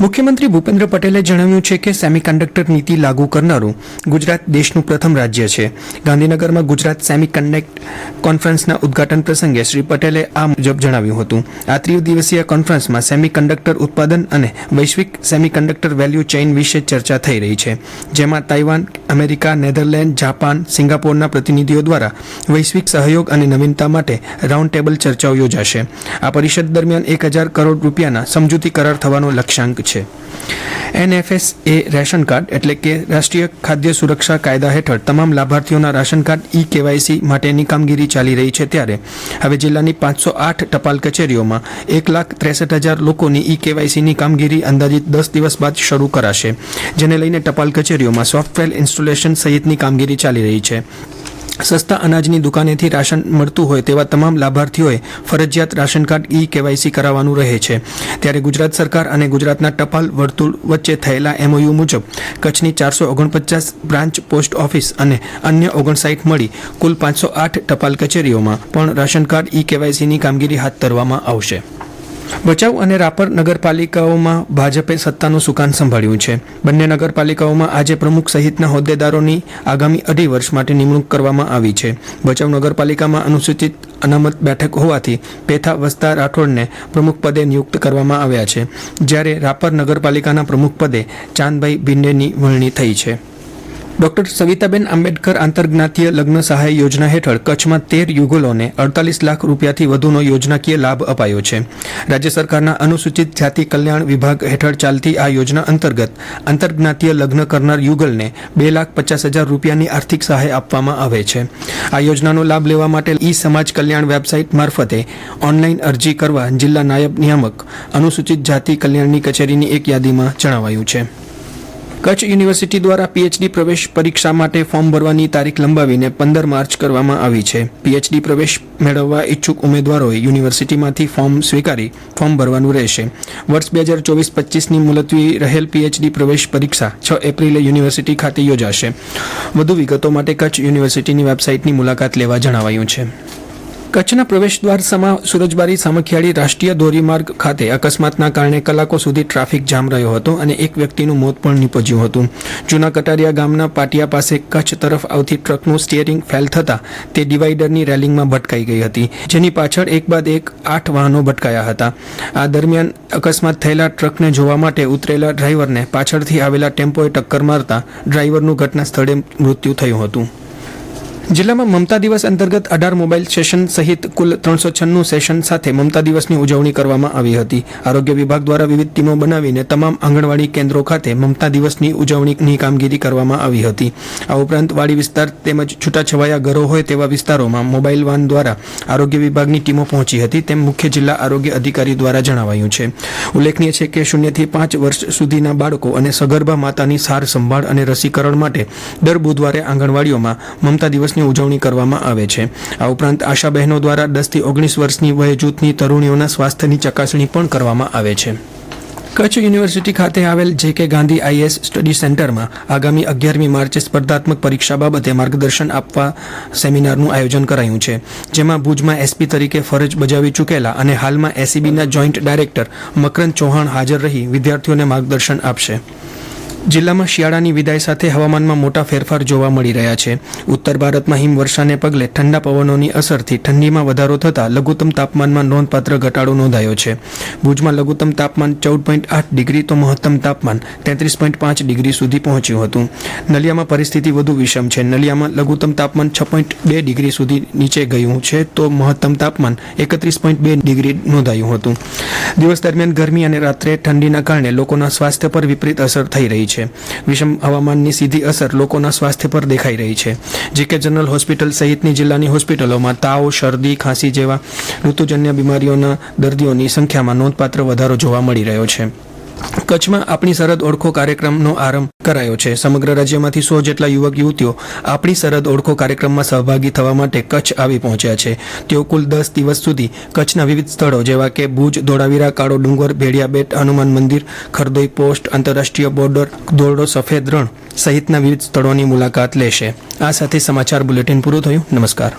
મુખ્યમંત્રી ભૂપેન્દ્ર પટેલે જણાવ્યું છે કે સેમિકન્ડક્ટર નીતિ લાગુ કરનારું ગુજરાત દેશનું પ્રથમ રાજ્ય છે. ગાંધીનગરમાં ગુજરાત સેમિકન્ડક્ટ કોન્ફરન્સના ઉદ્ઘાટન પ્રસંગે શ્રી પટેલે આ મુજબ જણાવ્યું હતું. આ ત્રિદિવસીય કોન્ફરન્સમાં સેમિકન્ડક્ટર ઉત્પાદન અને વૈશ્વિક સેમિકન્ડક્ટર વેલ્યુ ચેઇન વિશે ચર્ચા થઈ રહી છે. જેમાં તાઇવાન, અમેરિકા, નેધરલેન્ડ, જાપાન, સિંગાપોરના પ્રતિનિધિઓ દ્વારા વૈશ્વિક સહયોગ અને નવીનતા માટે રાઉન્ડ ટેબલ ચર્ચાઓ યોજાશે. આ પરિષદ દરમિયાન એક હજાર કરોડ રૂપિયાના સમજૂતી કરાર થવાનો લક્ષ્યાંક છે. એનએફએસ એ રેશન કાર્ડ એટલે કે રાષ્ટ્રીય ખાદ્ય સુરક્ષા કાયદા હેઠળ તમામ લાભાર્થીઓના રાશન કાર્ડ ઈ કેવાયસી માટેની કામગીરી ચાલી રહી છે ત્યારે. હવે જિલ્લાની પાંચસો આઠ ટપાલ કચેરીઓમાં એક લાખ ત્રેસઠ હજાર લોકોની ઈ કેવાયસીની કામગીરી અંદાજિત દસ દિવસ બાદ શરૂ કરાશે, જેને લઈને ટપાલ કચેરીઓમાં સોફ્ટવેર ઇન્સ્ટોલેશન સહિતની કામગીરી ચાલી રહી છે. સસ્તા અનાજની દુકાનેથી રાશન મળતું હોય તેવા તમામ લાભાર્થીઓએ ફરજિયાત રાશન કાર્ડ ઈ કેવાયસી કરાવવાનું રહે છે. ત્યારે ગુજરાત સરકાર અને ગુજરાતના ટપાલ વર્તુળ વચ્ચે થયેલા એમઓયુ મુજબ કચ્છની ચારસો ઓગણપચાસ બ્રાન્ચ પોસ્ટ ઓફિસ અને અન્ય ઓગણસાઠ મળી કુલ પાંચસો આઠ ટપાલ કચેરીઓમાં પણ રાશન કાર્ડ ઈ કેવાયસીની કામગીરી હાથ ધરવામાં આવશે. ભચાઉ અને રાપર નગરપાલિકાઓમાં ભાજપે સત્તાનું સુકાન સંભાળ્યું છે. બંને નગરપાલિકાઓમાં આજે પ્રમુખ સહિતના હોદ્દેદારોની આગામી અઢી વર્ષ માટે નિમણૂક કરવામાં આવી છે. ભચાઉ નગરપાલિકામાં અનુસૂચિત અનામત બેઠક હોવાથી પેથા વસ્તા રાઠોડને પ્રમુખ પદે નિયુક્ત કરવામાં આવ્યા છે, જ્યારે રાપર નગરપાલિકાના પ્રમુખ પદે ચાંદભાઈ ભિંડેની વરણી થઈ છે. ડોક્ટર સવિતાબેન આંબેડકર આંતરજ્ઞાતીય લગ્ન સહાય યોજના હેઠળ કચ્છમાં તેર યુગલોને અડતાલીસ લાખ રૂપિયાથી વધુનો યોજનાકીય લાભ અપાયો છે. રાજ્ય સરકારના અનુસૂચિત જાતિ કલ્યાણ વિભાગ હેઠળ ચાલતી આ યોજના અંતર્ગત આંતરજ્ઞાતીય લગ્ન કરનાર યુગલને બે લાખ પચાસ હજાર રૂપિયાની આર્થિક સહાય આપવામાં આવે છે. આ યોજનાનો લાભ લેવા માટે ઈ સમાજ કલ્યાણ વેબસાઇટ મારફતે ઓનલાઈન અરજી કરવા જિલ્લા નાયબ નિયામક અનુસૂચિત જાતિ કલ્યાણની કચેરીની એક યાદીમાં જણાવાયું છે. કચ્છ યુનિવર્સિટી દ્વારા પીએચડી પ્રવેશ પરીક્ષા માટે ફોર્મ ભરવાની તારીખ લંબાવીને પંદર માર્ચ કરવામાં આવી છે. પીએચડી પ્રવેશ મેળવવા ઈચ્છુક ઉમેદવારોએ યુનિવર્સિટીમાંથી ફોર્મ સ્વીકારી ફોર્મ ભરવાનું રહેશે. વર્ષ બે હજાર ચોવીસ પચીસની મુલતવી રહેલ પીએચડી પ્રવેશ પરીક્ષા છ એપ્રિલે યુનિવર્સિટી ખાતે યોજાશે. વધુ વિગતો માટે કચ્છ યુનિવર્સિટીની વેબસાઇટની મુલાકાત લેવા જણાવાયું છે. કચ્છના પ્રવેશદ્વાર સમા સુરજબારી સામખિયાળી રાષ્ટ્રીય ધોરીમાર્ગ ખાતે અકસ્માતના કારણે કલાકો સુધી ટ્રાફિક જામ રહ્યો હતો અને એક વ્યક્તિનું મોત પણ નીપજ્યું હતું. જૂના કટારિયા ગામના પાટિયા પાસે કચ્છ તરફ આવતી ટ્રકનું સ્ટિયરિંગ ફેલ થતાં તે ડિવાઈડરની રેલિંગમાં ભટકાઈ ગઈ હતી, જેની પાછળ એક બાદ એક આઠ વાહનો ભટકાયા હતા. આ દરમિયાન અકસ્માત થયેલા ટ્રકને જોવા માટે ઉતરેલા ડ્રાઈવરને પાછળથી આવેલા ટેમ્પોએ ટક્કર મારતા ડ્રાઈવરનું ઘટના સ્થળે મૃત્યુ થયું હતું. જિલ્લામાં મમતા દિવસ અંતર્ગત અઢાર મોબાઈલ સેશન સહિત કુલ ત્રણસો છન્નું સેશન સાથે મમતા દિવસની ઉજવણી કરવામાં આવી હતી. આરોગ્ય વિભાગ દ્વારા વિવિધ ટીમો બનાવીને તમામ આંગણવાડી કેન્દ્રો ખાતે મમતા દિવસની ઉજવણીની કામગીરી કરવામાં આવી હતી. આ ઉપરાંત વાડી વિસ્તાર તેમજ છૂટાછવાયા ઘરો હોય તેવા વિસ્તારોમાં મોબાઈલ વાન દ્વારા આરોગ્ય વિભાગની ટીમો પહોંચી હતી. તેમ મુખ્ય જિલ્લા આરોગ્ય અધિકારી દ્વારા જણાવાયું છે. ઉલ્લેખનીય છે કે શૂન્યથી પાંચ વર્ષ સુધીના બાળકો અને સગર્ભા માતાની સાર સંભાળ અને રસીકરણ માટે દર બુધવારે આંગણવાડીઓમાં મમતા દિવસની ઉજવણી કરવામાં આવે છે. આ ઉપરાંત આશા બહેનો દ્વારા દસથી ઓગણીસ વર્ષની વય જૂથની તરુણીઓના સ્વાસ્થ્યની ચકાસણી પણ કરવામાં આવે છે. કચ્છ યુનિવર્સિટી ખાતે આવેલ જે કે ગાંધી આઈએસ સ્ટડી સેન્ટરમાં આગામી અગિયારમી માર્ચે સ્પર્ધાત્મક પરીક્ષા બાબતે માર્ગદર્શન આપવા સેમિનારનું આયોજન કરાયું છે. જેમાં ભુજમાં એસપી તરીકે ફરજ બજાવી ચૂકેલા અને હાલમાં એસીબીના જોઈન્ટ ડાયરેક્ટર મકરંદ ચૌહાણ હાજર રહી વિદ્યાર્થીઓને માર્ગદર્શન આપશે. જિલ્લામાં શિયાળાની વિદાય સાથે હવામાનમાં મોટા ફેરફાર જોવા મળી રહ્યા છે. ઉત્તર ભારતમાં હિમવર્ષાને પગલે ઠંડા પવનોની અસરથી ઠંડીમાં વધારો થતાં લઘુત્તમ તાપમાનમાં નોંધપાત્ર ઘટાડો નોંધાયો છે. ભુજમાં લઘુત્તમ તાપમાન ચૌદ પોઈન્ટ આઠ ડિગ્રી તો મહત્તમ તાપમાન તેત્રીસ પોઈન્ટ પાંચ ડિગ્રી સુધી પહોંચ્યું હતું. નલિયામાં પરિસ્થિતિ વધુ વિષમ છે. નલિયામાં લઘુત્તમ તાપમાન છ પોઈન્ટ બે ડિગ્રી સુધી નીચે ગયું છે તો મહત્તમ તાપમાન એકત્રીસ પોઈન્ટ બે ડિગ્રી નોંધાયું હતું. દિવસ દરમિયાન ગરમી અને રાત્રે ઠંડીના કારણે લોકોના સ્વાસ્થ્ય પર વિપરીત અસર થઈ રહી છે. વિષમ હવામાનની સીધી અસર લોકોના સ્વાસ્થ્ય પર દેખાઈ રહી છે. જીકે જનરલ હોસ્પિટલ સહિતની જિલ્લાની હોસ્પિટલોમાં તાવ, શરદી, ખાંસી જેવા ઋતુજન્ય બીમારીઓના દર્દીઓની સંખ્યામાં નોંધપાત્ર વધારો જોવા મળી રહ્યો છે. કચ્છમાં આપણી સરહદ ઓળખો કાર્યક્રમનો આરંભ કરાયો છે. સમગ્ર રાજ્યમાંથી સો જેટલા યુવક, યુવતીઓ આપણી સરહદ ઓળખો કાર્યક્રમમાં સહભાગી થવા માટે કચ્છ આવી પહોંચ્યા છે. તેઓ કુલ દસ દિવસ સુધી કચ્છના વિવિધ સ્થળો જેવા કે ભુજ, ધોળાવીરા, કાળો ડુંગર ભેડિયા બેટ હનુમાન મંદિર, ખરદોઈ પોસ્ટ, આંતરરાષ્ટ્રીય બોર્ડર દોરડો સફેદ રણ સહિતના વિવિધ સ્થળોની મુલાકાત લેશે. આ સાથે સમાચાર બુલેટિન પૂરું થયું. નમસ્કાર.